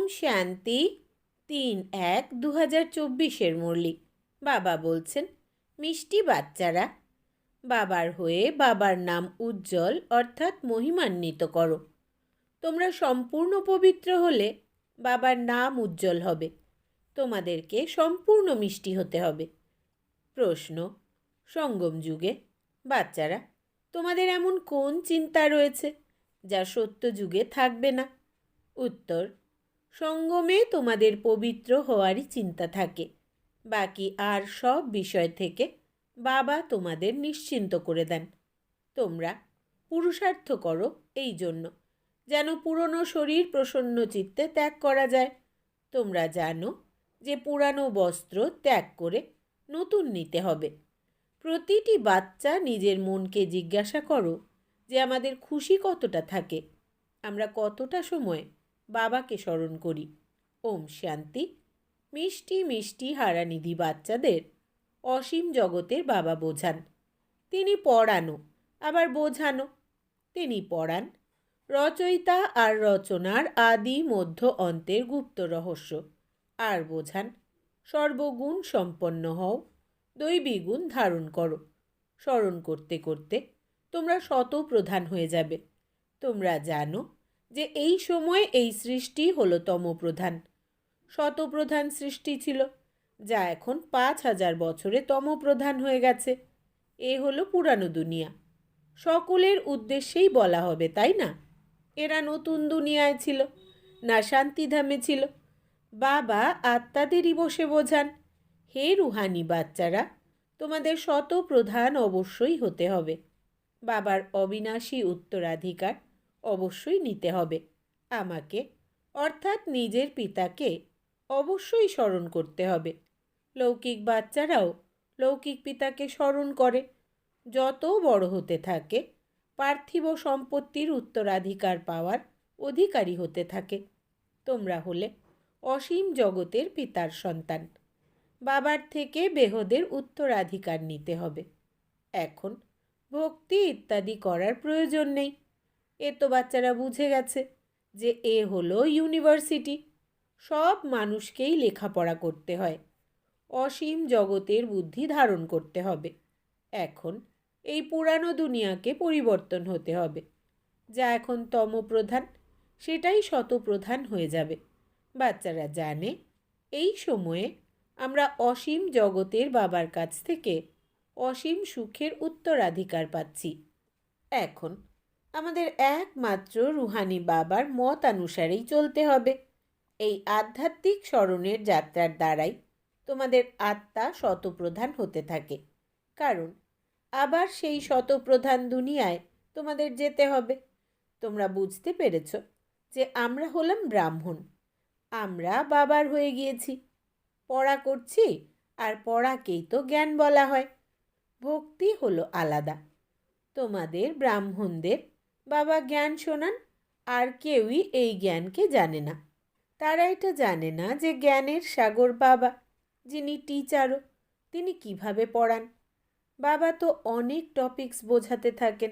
ওম শান্তি তিন এক দু হাজার চব্বিশের মুরলি। বাবা বলছেন, মিষ্টি বাচ্চারা, বাবার হয়ে বাবার নাম উজ্জ্বল অর্থাৎ মহিমান্বিত করো। তোমরা সম্পূর্ণ পবিত্র হলে বাবার নাম উজ্জ্বল হবে। তোমাদেরকে সম্পূর্ণ মিষ্টি হতে হবে। প্রশ্ন, সঙ্গম যুগে, বাচ্চারা, তোমাদের এমন কোন চিন্তা রয়েছে যা সত্য যুগে থাকবে না? উত্তর সঙ্গমে তোমাদের পবিত্র হওয়ারই চিন্তা থাকে। বাকি আর সব বিষয় থেকে বাবা তোমাদের নিশ্চিন্ত করে দেন। তোমরা পুরুষার্থ করো এই জন্য, যেন পুরনো শরীর প্রসন্ন চিত্তে ত্যাগ করা যায়। তোমরা জানো যে পুরানো বস্ত্র ত্যাগ করে নতুন নিতে হবে। প্রতিটি বাচ্চা নিজের মনকে জিজ্ঞাসা করো যে আমাদের খুশি কতটা থাকে। আমরা কতটা সময় বাবাকে স্মরণ করি। ওম শান্তি। মিষ্টি মিষ্টি হারানিধি বাচ্চাদের। অসীম জগতের বাবা বোঝান। তিনি পড়ানো, আবার বোঝানো। তিনি পড়ান। রচয়িতা আর রচনার আদি মধ্য অন্তের গুপ্ত রহস্য। আর বোঝান, সর্বগুণ সম্পন্ন হও দৈবী গুণ ধারণ করো। স্মরণ করতে করতে তোমরা শত প্রধান হয়ে যাবে। তোমরা জানো যে এই সময়ে এই সৃষ্টি হলো তমপ্রধান। শতপ্রধান সৃষ্টি ছিল, যা এখন পাঁচ হাজার বছরে তমপ্রধান হয়ে গেছে। এ হলো পুরানো দুনিয়া। সকলের উদ্দেশ্যেই বলা হবে, তাই না? এরা নতুন দুনিয়ায় ছিল, না শান্তিধামে ছিল। বাবা আত্মাদেরই বসে বোঝান, হে রুহানি বাচ্চারা, তোমাদের শত প্রধান অবশ্যই হতে হবে। বাবার অবিনাশী উত্তরাধিকার অবশ্যই নিতে হবে। আমাকে, অর্থাৎ নিজের পিতাকে, অবশ্যই স্মরণ করতে হবে। লৌকিক বাচ্চারাও লৌকিক পিতাকে স্মরণ করে। যত বড় হতে থাকে, পার্থিব সম্পত্তির উত্তরাধিকার পাওয়ার অধিকারী হতে থাকে। তোমরা হলে অসীম জগতের পিতার সন্তান। বাবার থেকে বেহদের উত্তরাধিকার নিতে হবে। এখন ভক্তি ইত্যাদি করার প্রয়োজন নেই। এ তো বাচ্চারা বুঝে গেছে যে এ হলো ইউনিভার্সিটি। সব মানুষকেই লেখাপড়া করতে হয়। অসীম জগতের বুদ্ধি ধারণ করতে হবে। এখন এই পুরানো দুনিয়াকে পরিবর্তন হতে হবে। যা এখন তমপ্রধান, সেটাই শতপ্রধান হয়ে যাবে। বাচ্চারা জানে, এই সময়ে আমরা অসীম জগতের বাবার কাছ থেকে অসীম সুখের উত্তরাধিকার পাচ্ছি। এখন আমাদের একমাত্র রুহানি বাবার মত অনুসারেই চলতে হবে। এই আধ্যাত্মিক স্মরণের যাত্রার দ্বারাই তোমাদের আত্মা শতপ্রধান হতে থাকে। কারণ আবার সেই শতপ্রধান দুনিয়ায় তোমাদের যেতে হবে। তোমরা বুঝতে পেরেছ যে আমরা হলাম ব্রাহ্মণ। আমরা বাবার হয়ে গিয়েছি। পড়া করছি আর পড়াকেই তো জ্ঞান বলা হয়। ভক্তি হলো আলাদা। তোমাদের ব্রাহ্মণদের বাবা জ্ঞান শোনান, আর কেউই এই জ্ঞানকে জানে না। তারা এটা জানে না যে জ্ঞানের সাগর বাবা, যিনি টিচারও, তিনি কীভাবে পড়ান। বাবা তো অনেক টপিকস বোঝাতে থাকেন।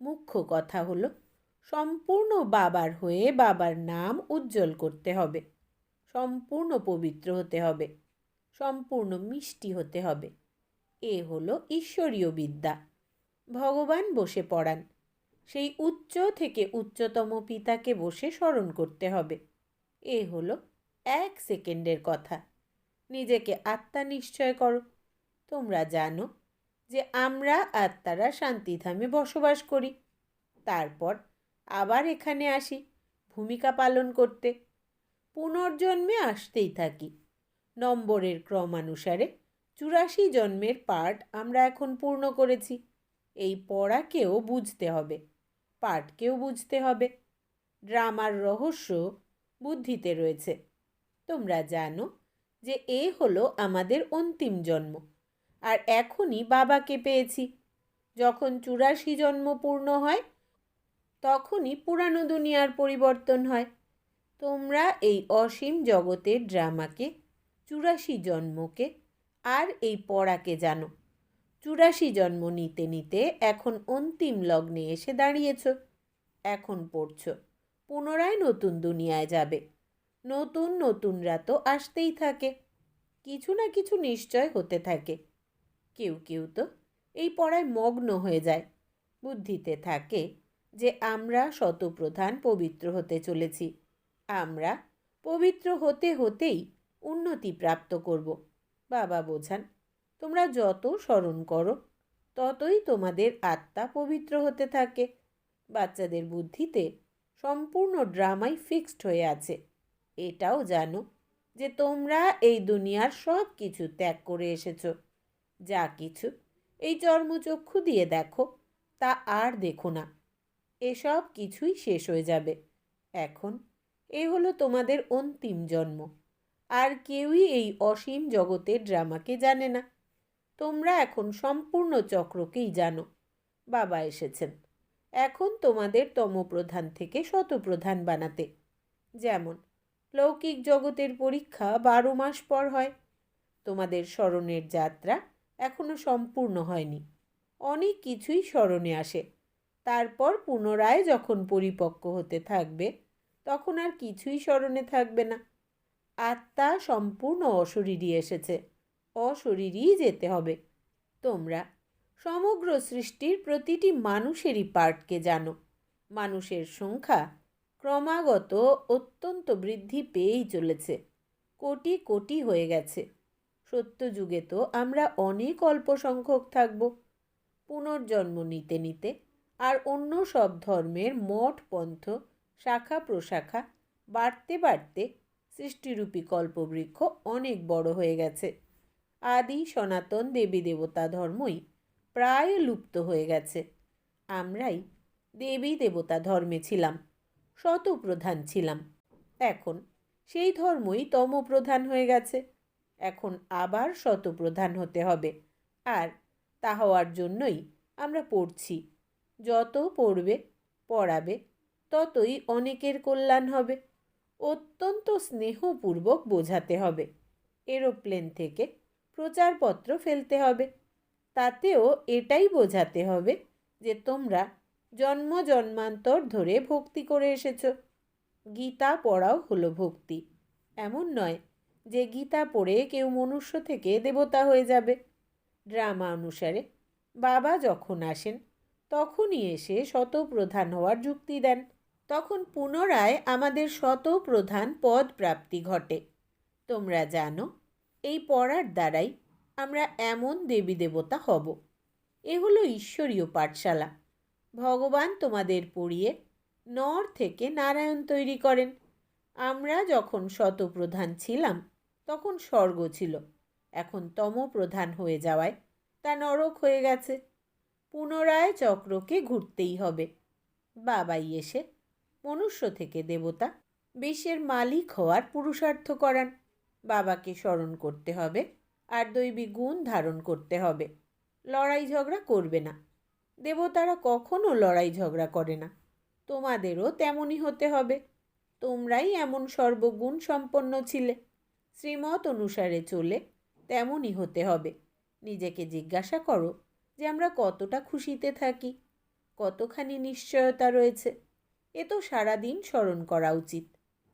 মুখ্য কথা হলো, সম্পূর্ণ বাবার হয়ে বাবার নাম উজ্জ্বল করতে হবে। সম্পূর্ণ পবিত্র হতে হবে। সম্পূর্ণ মিষ্টি হতে হবে। এ হলো ঈশ্বরীয় বিদ্যা। ভগবান বসে পড়ান। সেই উচ্চ থেকে উচ্চতম পিতাকে বসে স্মরণ করতে হবে। এ হলো এক সেকেন্ডের কথা। নিজেকে আত্মা নিশ্চয় করো। তোমরা জানো যে আমরা আত্মারা শান্তিধামে বসবাস করি। তারপর আবার এখানে আসি ভূমিকা পালন করতে। পুনর্জন্মে আসতেই থাকি। নম্বরের ক্রমানুসারে চুরাশি জন্মের পাঠ আমরা এখন পূর্ণ করেছি। এই পড়াকেও বুঝতে হবে। পাঠকেও বুঝতে হবে। ড্রামার রহস্য বুদ্ধিতে রয়েছে। তোমরা জানো যে এ হলো আমাদের অন্তিম জন্ম, আর এখনই বাবাকে পেয়েছি। যখন চুরাশি জন্ম পূর্ণ হয়, তখনই পুরানো দুনিয়ার পরিবর্তন হয়। তোমরা এই অসীম জগতের ড্রামাকে, চুরাশি জন্মকে আর এই পড়াকে জানো। চুরাশি জন্ম নিতে নিতে এখন অন্তিম লগ্নে এসে দাঁড়িয়েছ। এখন পড়ছ। পুনরায় নতুন দুনিয়ায় যাবে। নতুন নতুনরা তো আসতেই থাকে। কিছু না কিছু নিশ্চয় হতে থাকে। কেউ কেউ তো এই পড়ায় মগ্ন হয়ে যায়। বুদ্ধিতে থাকে যে আমরা শতপ্রধান পবিত্র হতে চলেছি। আমরা পবিত্র হতে হতেই উন্নতি প্রাপ্ত করব। বাবা বোঝান তোমরা যত স্মরণ করো, ততই তোমাদের আত্মা পবিত্র হতে থাকে। বাচ্চাদের বুদ্ধিতে সম্পূর্ণ ড্রামাই ফিক্সড হয়ে আছে। এটাও জানো যে তোমরা এই দুনিয়ার সব কিছু ত্যাগ করে এসেছ। যা কিছু এই চর্মচক্ষু দিয়ে দেখো, তা আর দেখো না। এসব কিছুই শেষ হয়ে যাবে। এখন এ হলো তোমাদের অন্তিম জন্ম। আর কেউই এই অসীম জগতের ড্রামাকে জানে না। তোমরা এখন সম্পূর্ণ চক্রকেই জানো। বাবা এসেছেন। এখন তোমাদের তমপ্রধান থেকে শতপ্রধান বানাতে। যেমন, লৌকিক জগতের পরীক্ষা বারো মাস পর হয়। তোমাদের স্মরণের যাত্রা এখনও সম্পূর্ণ হয়নি। অনেক কিছুই স্মরণে আসে। তারপর পুনরায় যখন পরিপক্ক হতে থাকবে, তখন আর কিছুই স্মরণে থাকবে না। আত্মা সম্পূর্ণ অশরীরী এসেছে। অশরীরই যেতে হবে। তোমরা সমগ্র সৃষ্টির প্রতিটি মানুষেরই পার্টকে জানো। মানুষের সংখ্যা ক্রমাগত অত্যন্ত বৃদ্ধি পেয়েই চলেছে। কোটি কোটি হয়ে গেছে। সত্যযুগে তো আমরা অনেক অল্প সংখ্যক থাকব। পুনর্জন্ম নিতে নিতে আর অন্য সব ধর্মের মঠ, পন্থ, শাখা প্রশাখা বাড়তে বাড়তে সৃষ্টিরূপী কল্পবৃক্ষ অনেক বড় হয়ে গেছে। আদি সনাতন দেবী দেবতা ধর্মই প্রায় লুপ্ত হয়ে গেছে। আমরাই দেবী দেবতা ধর্মে ছিলাম, শতপ্রধান ছিলাম। এখন সেই ধর্মই তমপ্রধান হয়ে গেছে। এখন আবার শতপ্রধান হতে হবে। আর তা হওয়ার জন্যই আমরা পড়ছি। যত পড়বে, পড়াবে, ততই অনেকের কল্যাণ হবে। অত্যন্ত স্নেহপূর্বক বোঝাতে হবে। এরোপ্লেন থেকে প্রচারপত্র ফেলতে হবে। তাতেও এটাই বোঝাতে হবে যে তোমরা জন্ম জন্মান্তর ধরে ভক্তি করে এসেছ। গীতা পড়াও হলো ভক্তি। এমন নয় যে গীতা পড়ে কেউ মনুষ্য থেকে দেবতা হয়ে যাবে। ড্রামা অনুসারে বাবা যখন আসেন, তখনই এসে শতপ্রধান হওয়ার যুক্তি দেন। তখন পুনরায় আমাদের শতপ্রধান পদ প্রাপ্তি ঘটে। তোমরা জানো এই পড়ার দ্বারাই আমরা এমন দেবী দেবতা হব। এ হলো ঈশ্বরীয় পাঠশালা। ভগবান তোমাদের পড়িয়ে নর থেকে নারায়ণ তৈরি করেন। আমরা যখন শতপ্রধান ছিলাম, তখন স্বর্গ ছিল। এখন তমপ্রধান হয়ে যাওয়ায় তা নরক হয়ে গেছে। পুনরায় চক্রকে ঘুরতেই হবে। বাবাই এসে মনুষ্য থেকে দেবতা বিশ্বের মালিক হওয়ার পুরুষার্থ করান। বাবাকে স্মরণ করতে হবে আর দৈবী গুণ ধারণ করতে হবে। লড়াই ঝগড়া করবে না। দেবতারা কখনো লড়াই ঝগড়া করে না। তোমাদেরও তেমনই হতে হবে। তোমরাই এমন সর্বগুণ সম্পন্ন ছিলে। শ্রীমত অনুসারে চলে তেমনই হতে হবে। নিজেকে জিজ্ঞাসা করো যে আমরা কতটা খুশিতে থাকি। কতখানি নিশ্চয়তা রয়েছে। এ তো সারাদিন স্মরণ করা উচিত।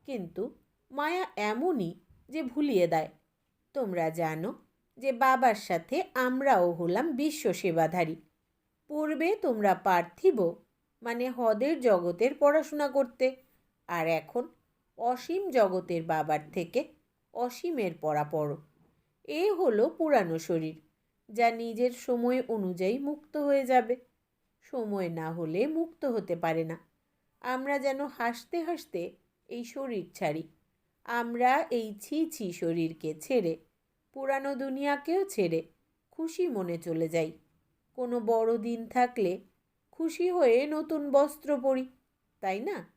কিন্তু মায়া এমনই যে ভুলিয়ে দেয়। তোমরা জানো যে বাবার সাথে আমরাও হলাম বিশ্ব সেবাধারী। পূর্বে তোমরা পার্থিব মানে হদের জগতের পড়াশোনা করতে। আর এখন অসীম জগতের বাবার থেকে অসীমের পড়া পড়ো। এ হলো পুরানো শরীর, যা নিজের সময় অনুযায়ী মুক্ত হয়ে যাবে। সময় না হলে মুক্ত হতে পারে না। আমরা যেন হাসতে হাসতে এই শরীর ছাড়ি। আমরা এই ছি ছি শরীরকে ছেড়ে, পুরানো দুনিয়াকেও ছেড়ে খুশি মনে চলে যাই। কোনো বড় দিন থাকলে খুশি হয়ে নতুন বস্ত্র পরি, তাই না?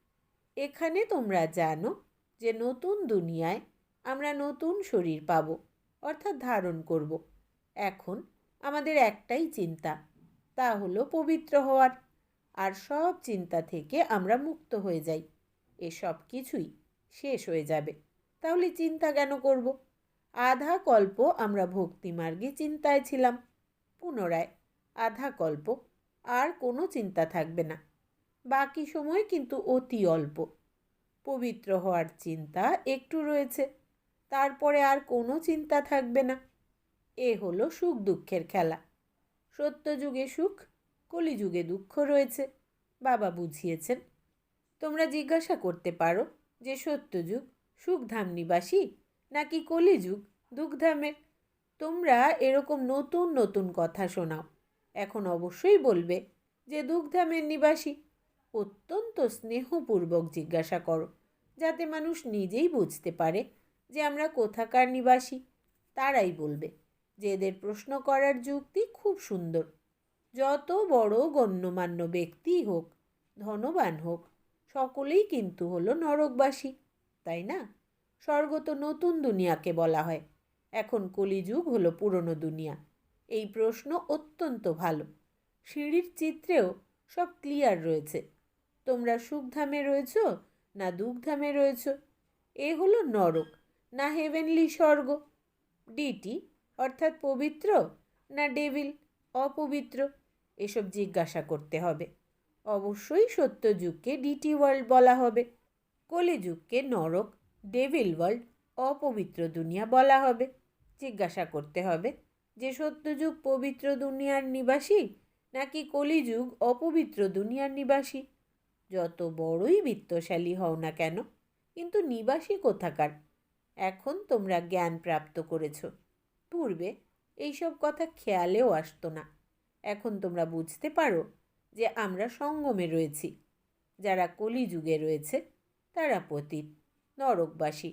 এখানে তোমরা জানো যে নতুন দুনিয়ায় আমরা নতুন শরীর পাব, অর্থাৎ ধারণ করব। এখন আমাদের একটাই চিন্তা, তা হলো পবিত্র হওয়ার। আর সব চিন্তা থেকে আমরা মুক্ত হয়ে যাই। এসব কিছুই শেষ হয়ে যাবে। তাহলে চিন্তা কেন করব? আধা কল্প আমরা ভক্তিমার্গে চিন্তায় ছিলাম। পুনরায় আধা কল্প, আর কোনো চিন্তা থাকবে না। বাকি সময় কিন্তু অতি অল্প। পবিত্র হওয়ার চিন্তা একটু রয়েছে, তারপরে আর কোনো চিন্তা থাকবে না। এ হলো সুখ দুঃখের খেলা। সত্যযুগে সুখ, কলিযুগে দুঃখ রয়েছে। বাবা বুঝিয়েছেন। তোমরা জিজ্ঞাসা করতে পারো যে সত্যযুগ সুখধাম নিবাসী নাকি কলিযুগ দুঃখধামের তোমরা এরকম নতুন নতুন কথা শোনাও, এখন অবশ্যই বলবে যে দুঃখধামের নিবাসী। অত্যন্ত স্নেহপূর্বক জিজ্ঞাসা করো, যাতে মানুষ নিজেই বুঝতে পারে যে আমরা কোথাকার নিবাসী। তারাই বলবে যে এদের প্রশ্ন করার যুক্তি খুব সুন্দর। যত বড় গণ্যমান্য ব্যক্তিই হোক, ধনবান হোক সকলেই কিন্তু হলো নরকবাসী, তাই না? স্বর্গ তো নতুন দুনিয়াকে বলা হয়। এখন কলিযুগ হলো পুরনো দুনিয়া। এই প্রশ্ন অত্যন্ত ভালো। সিঁড়ির চিত্রেও সব ক্লিয়ার রয়েছে। তোমরা সুখধামে রয়েছ না দুঃখধামে রয়েছ? এ হলো নরক, না হেভেনলি স্বর্গ। ডিটি অর্থাৎ পবিত্র না ডেভিল অপবিত্র? এসব জিজ্ঞাসা করতে হবে। অবশ্যই সত্যযুগকে ডিটি ওয়ার্ল্ড বলা হবে। কলিযুগকে নরক ডেভিল ওয়ার্ল্ড অপবিত্র দুনিয়া বলা হবে। জিজ্ঞাসা করতে হবে যে সত্যযুগ পবিত্র দুনিয়ার নিবাসী নাকি কলিযুগ অপবিত্র দুনিয়ার নিবাসী? যত বড়ই বিত্তশালী হও না কেন, কিন্তু নিবাসী কোথাকার? এখন তোমরা জ্ঞান প্রাপ্ত করেছ। পূর্বে এইসব কথা খেয়ালেও আসতো না। এখন তোমরা বুঝতে পারো যে আমরা সঙ্গমে রয়েছি। যারা কলিযুগে রয়েছে, তারা পতীত, নরকবাসী,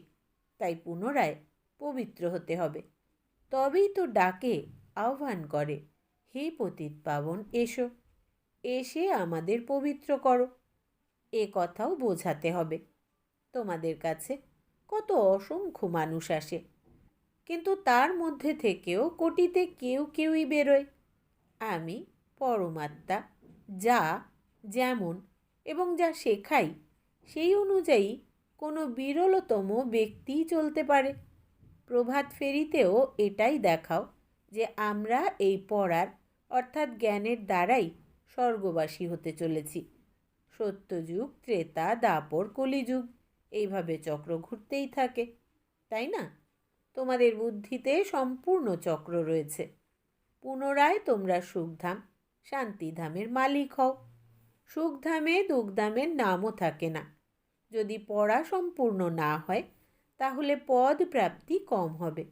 তাই পুনরায় পবিত্র হতে হবে। তবেই তো ডাকে আহ্বান করে, হে পতিত পাবন, এসো, এসে আমাদের পবিত্র করো। এ কথাও বোঝাতে হবে। তোমাদের কাছে কত অসংখ্য মানুষ আসে, কিন্তু তার মধ্যে থেকেও কোটিতে কেউ কেউই বেরোয়। আমি পরমাত্মা যা, যেমন এবং যা শেখাই, সেই অনুযায়ী কোনো বিরলতম ব্যক্তি চলতে পারে। প্রভাত ফেরিতেও এটাই দেখাও যে আমরা এই পড়ার, অর্থাৎ জ্ঞানের দ্বারাই স্বর্গবাসী হতে চলেছি। সত্যযুগ, ত্রেতা, দাপর, কলিযুগ, এইভাবে চক্র ঘুরতেই থাকে, তাই না? তোমাদের বুদ্ধিতে সম্পূর্ণ চক্র রয়েছে। পুনরায় তোমরা সুখধাম শান্তিধামের মালিক হও। সুখধামে দুঃখধামের নামও থাকে না। যদি পড়া সম্পূর্ণ না হয়, তাহলে পদ প্রাপ্তি কম হবে।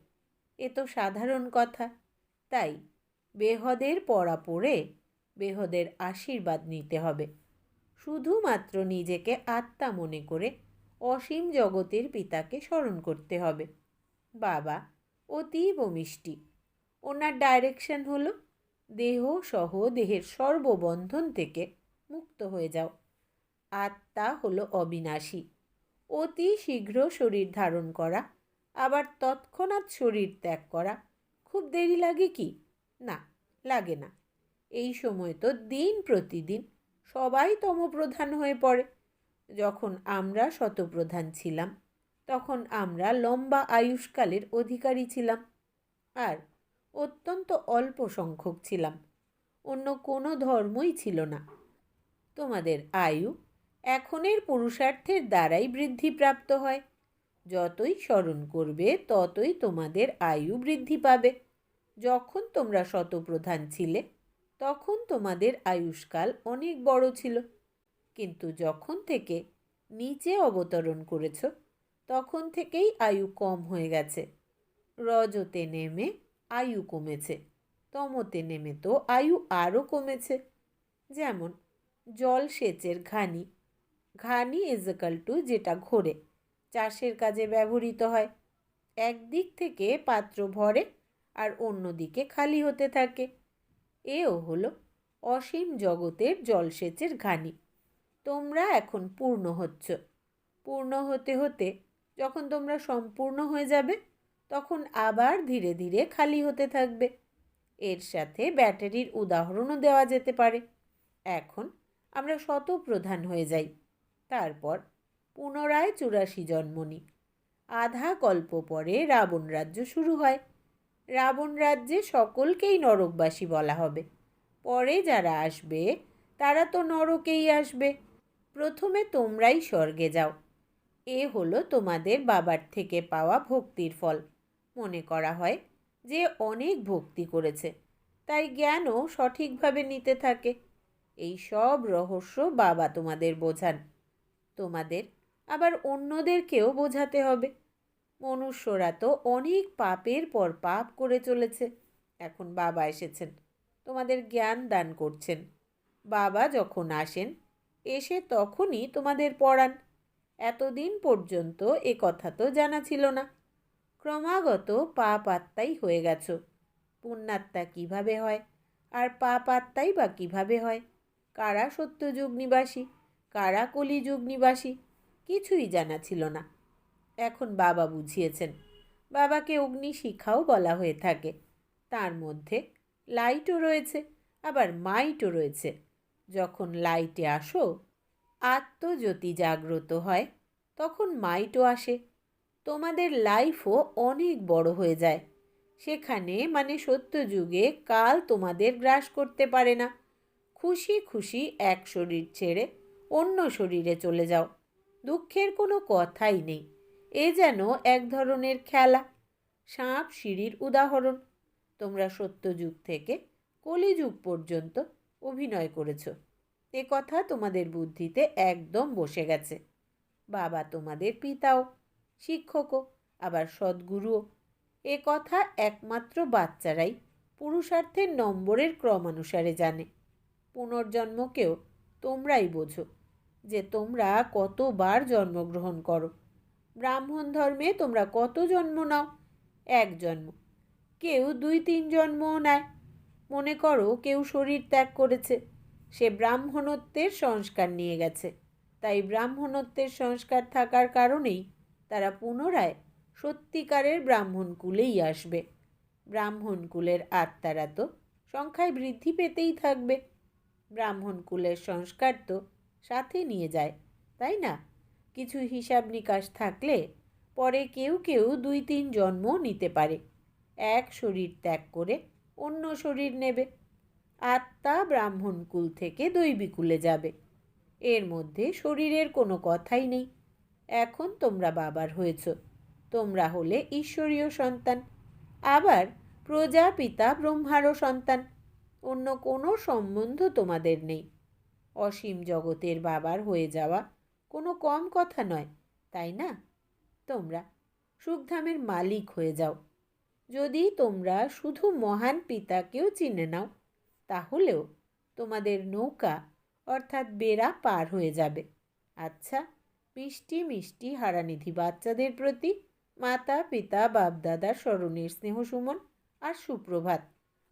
এ তো সাধারণ কথা। তাই বেহদের পড়া পড়ে বেহদের আশীর্বাদ নিতে হবে। শুধুমাত্র নিজেকে আত্মা মনে করে অসীম জগতের পিতাকে স্মরণ করতে হবে। বাবা অতীব মিষ্টি। ওনার ডাইরেকশন হলো দেহ সহ দেহের সর্ববন্ধন থেকে মুক্ত হয়ে যাও। আত্মা হলো অবিনাশী। অতি শীঘ্র শরীর ধারণ করা, আবার তৎক্ষণাৎ শরীর ত্যাগ করা, খুব দেরি লাগে কি? না, লাগে না। এই সময় তো দিন প্রতিদিন সবাই তমপ্রধান হয়ে পড়ে। যখন আমরা শতপ্রধান ছিলাম, তখন আমরা লম্বা আয়ুষ্কালের অধিকারী ছিলাম। আর অত্যন্ত অল্প সংখ্যক ছিলাম। অন্য কোনো ধর্মই ছিল না। তোমাদের আয়ু এখনের পুরুষার্থের দ্বারাই বৃদ্ধিপ্রাপ্ত হয়। যতই স্মরণ করবে, ততই তোমাদের আয়ু বৃদ্ধি পাবে। যখন তোমরা শতপ্রধান ছিলে, তখন তোমাদের আয়ুষ্কাল অনেক বড় ছিল। কিন্তু যখন থেকে নিচে অবতরণ করেছ, তখন থেকেই আয়ু কম হয়ে গেছে। রজতে নেমে আয়ু কমেছে। তমতে নেমে তো আয়ু আরও কমেছে। যেমন, জল সেচের ঘানি। ঘানি ইজিক্যাল টু যেটা ঘোরে। চাষের কাজে ব্যবহৃত হয়। একদিক থেকে পাত্র ভরে আর অন্যদিকে খালি হতে থাকে। এও হলো অসীম জগতের জলসেচের ঘানি। তোমরা এখন পূর্ণ হচ্ছ। পূর্ণ হতে হতে যখন তোমরা সম্পূর্ণ হয়ে যাবে তখন আবার ধীরে ধীরে খালি হতে থাকবে। এর সাথে ব্যাটারির উদাহরণও দেওয়া যেতে পারে। এখন আমরা শতপ্রধান হয়ে যাই। তারপর পুনরায় চুরাশি জন্ম নিই। আধা কল্প পরে রাবণ রাজ্য শুরু হয়। রাবণ রাজ্যে সকলকেই নরকবাসী বলা হবে। পরে যারা আসবে, তারা তো নরকেই আসবে। প্রথমে তোমরাই স্বর্গে যাও। এ হলো তোমাদের বাবার থেকে পাওয়া ভক্তির ফল। মনে করা হয় যে অনেক ভক্তি করেছে। তাই জ্ঞানও সঠিকভাবে নিতে থাকে। এই সব রহস্য বাবা তোমাদের বোঝান। তোমাদের আবার অন্যদেরকেও বোঝাতে হবে। মনুষ্যরা তো অনেক পাপের পর পাপ করে চলেছে। এখন বাবা এসেছেন। তোমাদের জ্ঞান দান করছেন। বাবা যখন আসেন, এসে তখনই তোমাদের পড়ান। এতদিন পর্যন্ত এ কথা তো জানা ছিল না। ক্রমাগত পাপ আত্মাই হয়ে গেছো। পুণ্যাত্মা কীভাবে হয়? আর পাপ আত্মাই বা কীভাবে হয়? কারা সত্যযুগ নিবাসী? কারা কলিযুগ নিবাসী? কিছুই জানা ছিল না। এখন বাবা বুঝিয়েছেন, বাবাকে অগ্নি শিখাও বলা হয়ে থাকে। তার মধ্যে লাইটও রয়েছে, আবার মাইটও রয়েছে। যখন লাইটে আসো, আত্মজ্যোতি জাগ্রত হয়, তখন মাইটও আসে। তোমাদের লাইফও অনেক বড় হয়ে যায়। সেখানে মানে সত্যযুগে কাল তোমাদের গ্রাস করতে পারে না। খুশি খুশি এক শরীর ছেড়ে অন্য শরীরে চলে যাও। দুঃখের কোনো কথাই নেই। এ যেন এক ধরনের খেলা, সাপ সিঁড়ির উদাহরণ। তোমরা সত্যযুগ থেকে কলিযুগ পর্যন্ত অভিনয় করেছ। এ কথা তোমাদের বুদ্ধিতে একদম বসে গেছে। বাবা তোমাদের পিতাও শিক্ষকও, আবার সদ্গুরুও। এ কথা একমাত্র বাচ্চারাই পুরুষার্থের নম্বরের ক্রমানুসারে জানে। পুনর্জন্মকেও তোমরাই বোঝো যে তোমরা কতবার জন্মগ্রহণ করো। ব্রাহ্মণ ধর্মে তোমরা কত জন্ম নাও? এক জন্ম। কেউ দুই তিন জন্মও নেয়। মনে করো কেউ শরীর ত্যাগ করেছে, সে ব্রাহ্মণত্বের সংস্কার নিয়ে গেছে। তাই ব্রাহ্মণত্বের সংস্কার থাকার কারণেই তারা পুনরায় সত্যিকারের ব্রাহ্মণ কুলেই আসবে। ব্রাহ্মণ কুলের আত্মারা তো সংখ্যায় বৃদ্ধি পেতেই থাকবে। ব্রাহ্মণ কুলের সংস্কার তো সাথে নিয়ে যায়, তাই না? কিছু হিসাব নিকাশ থাকলে পরে কেউ কেউ দুই তিন জন্ম নিতে পারে। এক শরীর ত্যাগ করে অন্য শরীর নেবে। আত্মা ব্রাহ্মণ কুল থেকে দৈবিকুলে যাবে। এর মধ্যে শরীরের কোনো কথাই নেই। এখন তোমরা বাবার হয়েছ। তোমরা হলে ঈশ্বরীয় সন্তান। আবার প্রজাপিতা ব্রহ্মারও সন্তান। অন্য কোনো সম্বন্ধ তোমাদের নেই। অসীম জগতের বাবার হয়ে যাওয়া কোনো কম কথা নয়, তাই না? তোমরা সুখধামের মালিক হয়ে যাও। যদি তোমরা শুধু মহান পিতাকেও চিনে নাও, তাহলেও তোমাদের নৌকা অর্থাৎ বেড়া পার হয়ে যাবে। আচ্ছা মিষ্টি মিষ্টি হারানিধি বাচ্চাদের প্রতি মাতা, পিতা বাপদাদার স্মরণের স্নেহ সুমন আর সুপ্রভাত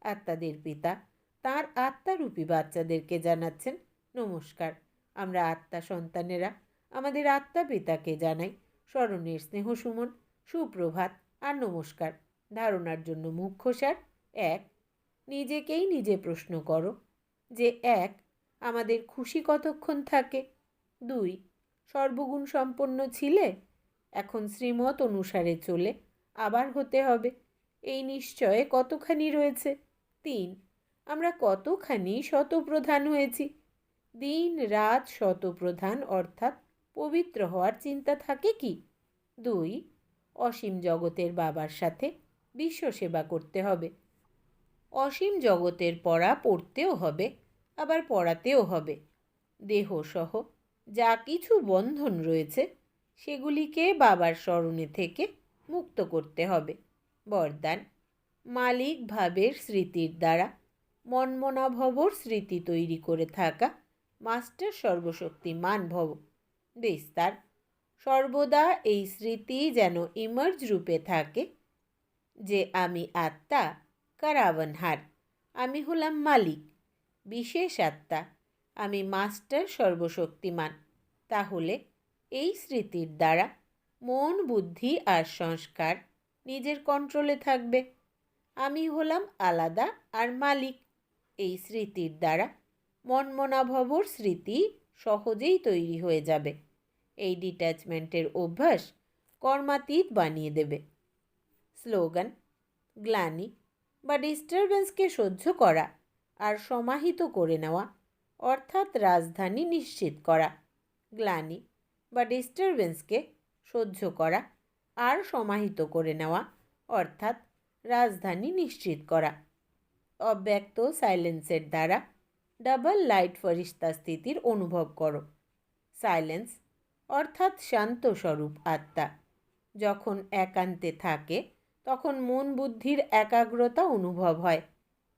আত্মাদের পিতা। তার আত্মারূপী বাচ্চাদেরকে জানাচ্ছেন, নমস্কার, আমরা আত্মা সন্তানেরা। আমাদের আত্মা পিতাকে জানাই। স্মরণের স্নেহ সুমন, সুপ্রভাত আর নমস্কার। ধারণার জন্য মুখ্য মুখ্যসার এক, নিজেকেই নিজে প্রশ্ন করো যে, এক, আমাদের খুশি কতক্ষণ থাকে? দুই সর্বগুণ সম্পন্ন ছিলে? এখন শ্রীমত অনুসারে চলে আবার হতে হবে। এই নিশ্চয়ে কতখানি রয়েছে? তিন, আমরা কতখানি শতপ্রধান হয়েছি? দিন, রাত শতপ্রধান অর্থাৎ পবিত্র হওয়ার চিন্তা থাকে কি? দুই, অসীম জগতের বাবার সাথে বিশ্ব সেবা করতে হবে। অসীম জগতের পড়া পড়তেও হবে, আবার পড়াতেও হবে। দেহসহ যা কিছু বন্ধন রয়েছে, সেগুলিকে বাবার স্মরণে থেকে মুক্ত করতে হবে। বরদান। মালিক ভাবের স্মৃতির দ্বারা মনমনাভবর স্মৃতি তৈরি করে থাকা মাস্টার সর্বশক্তিমান ভব। বিস্তার। সর্বদা এই স্মৃতি যেন ইমার্জ রূপে থাকে যে আমি আত্মা, কারাবনহার। আমি হলাম মালিক, বিশেষ আত্মা। আমি মাস্টার সর্বশক্তিমান। তাহলে এই স্মৃতির দ্বারা মন, বুদ্ধি আর সংস্কার নিজের কন্ট্রোলে থাকবে। আমি হলাম আলাদা আর মালিক। এই স্মৃতির দ্বারা মনমনাভবর স্মৃতি সহজেই তৈরি হয়ে যাবে। এই ডিট্যাচমেন্টের অভ্যাস কর্মাতীত বানিয়ে দেবে। স্লোগান, গ্লানি বা ডিস্টারবেন্সকে সহ্য করা আর সমাহিত করে নেওয়া অর্থাৎ রাজধানী নিশ্চিত করা, গ্লানি বা ডিস্টারবেন্সকে সহ্য করা আর সমাহিত করে নেওয়া, অর্থাৎ রাজধানী নিশ্চিত করা। অব্যক্ত সাইলেন্সের দ্বারা ডাবল লাইট ফরিস্তা স্থিতির অনুভব করো। সাইলেন্স অর্থাৎ শান্ত স্বরূপ আত্মা। যখন একান্তে থাকে, তখন মন বুদ্ধির একাগ্রতা অনুভব হয়।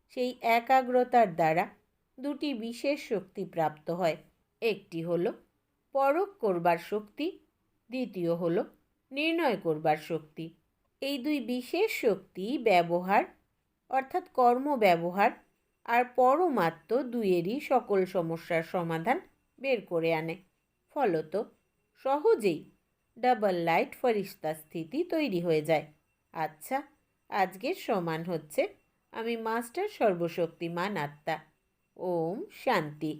সেই একাগ্রতার দ্বারা দুটি বিশেষ শক্তি প্রাপ্ত হয়। একটি হল পরক করবার শক্তি, দ্বিতীয় হল নির্ণয় করবার শক্তি। এই দুই বিশেষ শক্তি ব্যবহার, অর্থাৎ কর্ম ব্যবহার আর পরমাত্ম দুইয়েরই সকল সমস্যার সমাধান বের করে আনে। ফলত সহজেই ডাবল লাইট ফরিস্তা স্থিতি তৈরি হয়ে যায়। আচ্ছা আজকের সমান হচ্ছে আমি মাস্টার সর্বশক্তিমান আত্মা। ওম শান্তি